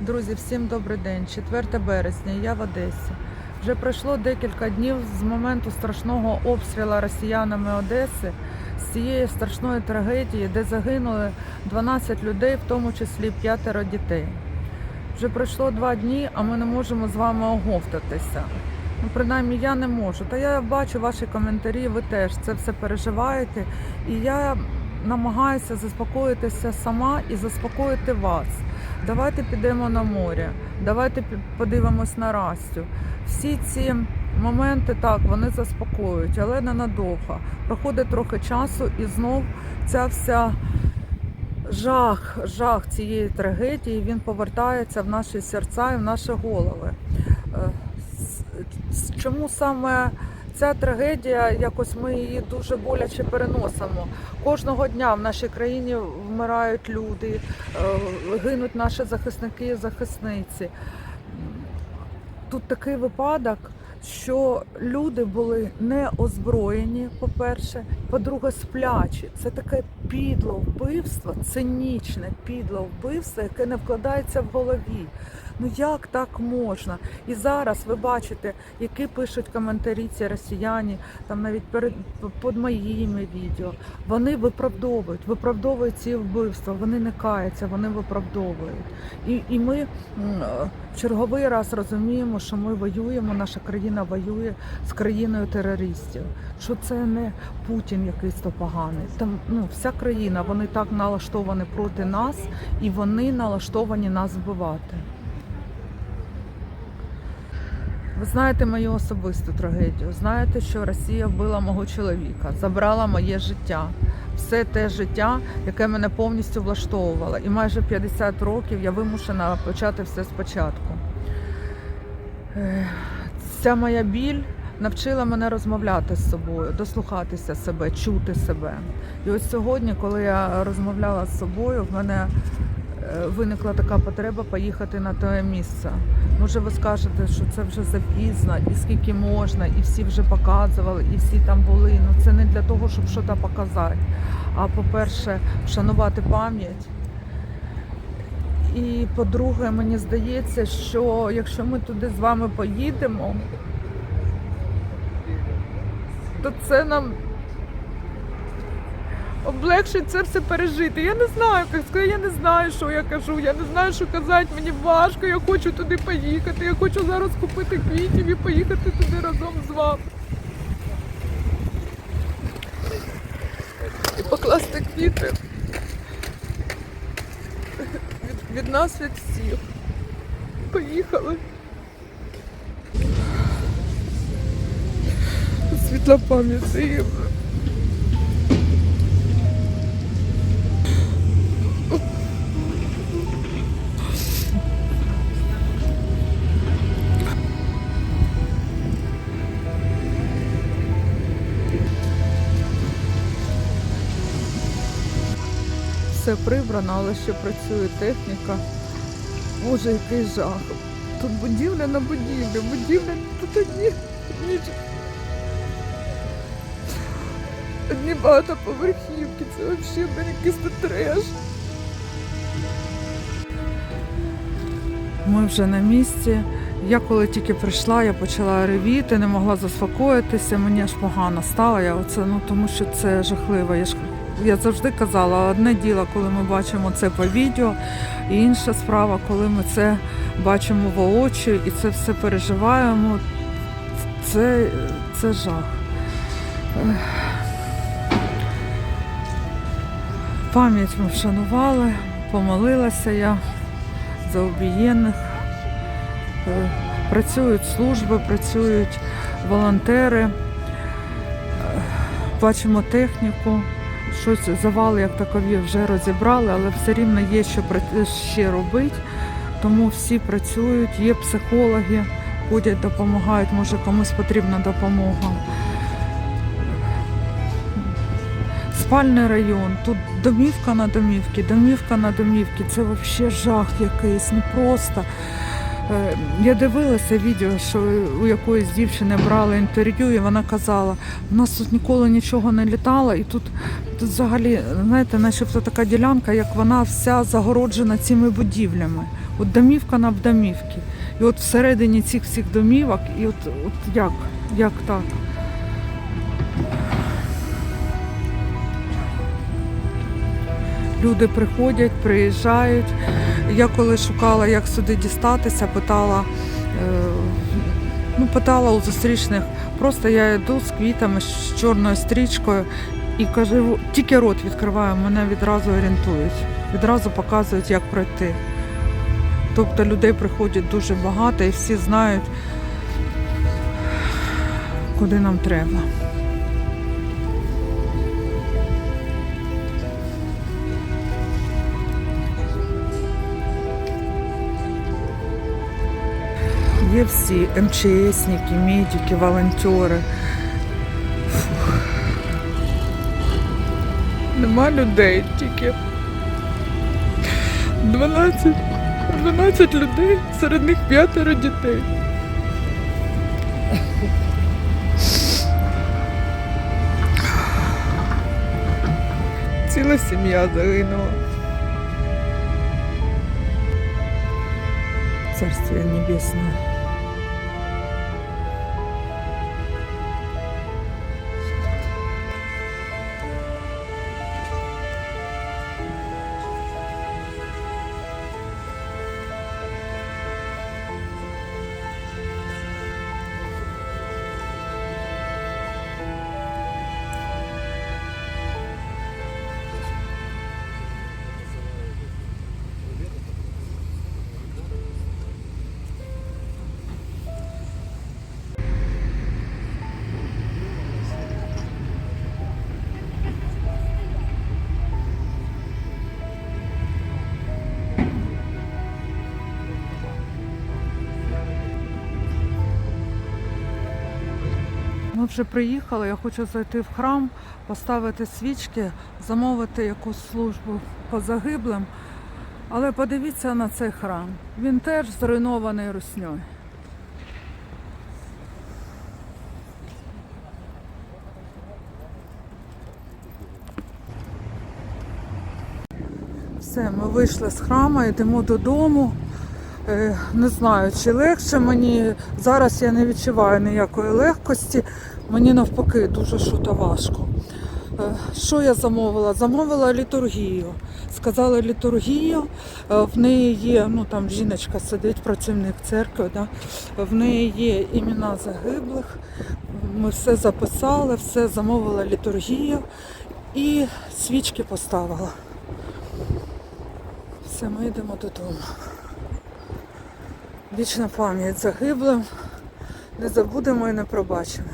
Друзі, всім добрий день. 4 березня, я в Одесі. Вже пройшло декілька днів з моменту страшного обстрілу росіянами Одеси, з цієї страшної трагедії, де загинули 12 людей, в тому числі п'ятеро дітей. Вже пройшло два дні, а ми не можемо з вами оговтатися. Ну, принаймні, я не можу. Та я бачу ваші коментарі, ви теж це все переживаєте. І я намагаюся заспокоїтися сама і заспокоїти вас. Давайте підемо на море, давайте подивимось на Растю. Всі ці моменти так вони заспокоюють, але ненадовго. Проходить трохи часу, і знов ця вся жах, жах цієї трагедії він повертається в наші серця і в наші голови. Е, Чому саме ця трагедія, якось ми її дуже боляче переносимо? Кожного дня в нашій країні вмирають люди, е, гинуть наші захисники і захисниці. Тут такий випадок, що люди були не озброєні, по-перше, по-друге, сплячі. Це таке підло вбивство, цинічне підло вбивство, яке не вкладається в голові. Ну як так можна? І зараз ви бачите, які пишуть коментарі ці росіяни, там навіть перед під моїми відео. Вони виправдовують, виправдовують ці вбивства, вони не каються, вони виправдовують. І, і ми в черговий раз розуміємо, що ми воюємо, наша країна воює з країною терористів. Що це не Путін якийсь то поганий. Там ну вся країна, вони так налаштовані проти нас, і вони налаштовані нас вбивати. Ви знаєте мою особисту трагедію. Знаєте, що Росія вбила мого чоловіка, забрала моє життя, все те життя, яке мене повністю влаштовувало. І майже 50 років я вимушена почати все спочатку. Е, Ця моя біль навчила мене розмовляти з собою, дослухатися себе, чути себе. І ось сьогодні, коли я розмовляла з собою, в мене е, виникла така потреба поїхати на те місце. Може, ви скажете, що це вже запізно, і скільки можна, і всі вже показували, і всі там були. Ну це не для того, щоб щось показати. А по-перше, вшанувати пам'ять. І по-друге, мені здається, що якщо ми туди з вами поїдемо, то це нам облегшить це все пережити. Я не знаю, як я не знаю, що я кажу, я не знаю, що казати, мені важко, я хочу туди поїхати, я хочу зараз купити квітів і поїхати туди разом з вами. І покласти квіти від, від нас, від всіх. Поїхали. Світла пам'ять Все прибрано, але ще працює техніка. Боже, який жах. Тут будівля на будівлі, будівля тут одні. ж- Одні багатоповерхівки, це взагалі якийсь треш. Ми вже на місці. Я коли тільки прийшла, я почала ревіти, не могла заспокоїтися, мені аж погано стало. Я оце, ну тому що це жахливо. Я ж я завжди казала, одне діло, коли ми бачимо це по відео, і інша справа, коли ми це бачимо воочию і це все переживаємо. Це, це жах. Пам'ять ми вшанували, помолилася я за обієнних. Працюють служби, працюють волонтери, бачимо техніку, щось завали як такові вже розібрали, але все рівно є що ще робити. Тому всі працюють, є психологи, ходять, допомагають, може комусь потрібна допомога. Спальний район, тут домівка на домівці, домівка на домівці, це взагалі жах якийсь, не просто. Е, Я дивилася відео, що у якоїсь дівчини брали інтерв'ю, і вона казала, у нас тут ніколи нічого не літало, і тут, тут взагалі, знаєте, начебто така ділянка, як вона вся загороджена цими будівлями. От домівка на домівки. І от всередині цих всіх домівок, і от, от як, як так? Люди приходять, приїжджають. Я коли шукала, як сюди дістатися, питала, е, ну, питала у зустрічних. Просто я йду з квітами, з чорною стрічкою і кажу, тільки рот відкриваю, мене відразу орієнтують, відразу показують, як пройти. Тобто людей приходять дуже багато і всі знають, куди нам треба. Є всі МЧСники, медики, волонтери. Нема людей тільки. 12, 12 людей, серед них п'ятеро дітей. Ціла сім'я загинула. Царствие небесное. Вже приїхали, я хочу зайти в храм, поставити свічки, замовити якусь службу по загиблим. Але подивіться на цей храм. Він теж зруйнований русньою. Все, ми вийшли з храму, йдемо додому. Е, Не знаю, чи легше мені. Зараз я не відчуваю ніякої легкості. Мені навпаки дуже що-то важко. Е, Що я замовила? Замовила літургію. Сказали літургію, Е, в неї є, ну там жіночка сидить, працівник церкви, да? в неї є імена загиблих. Ми все записали, все замовила літургію і свічки поставила. Все, ми йдемо додому. Вічна пам'ять загиблим. Не забудемо і не пробачимо.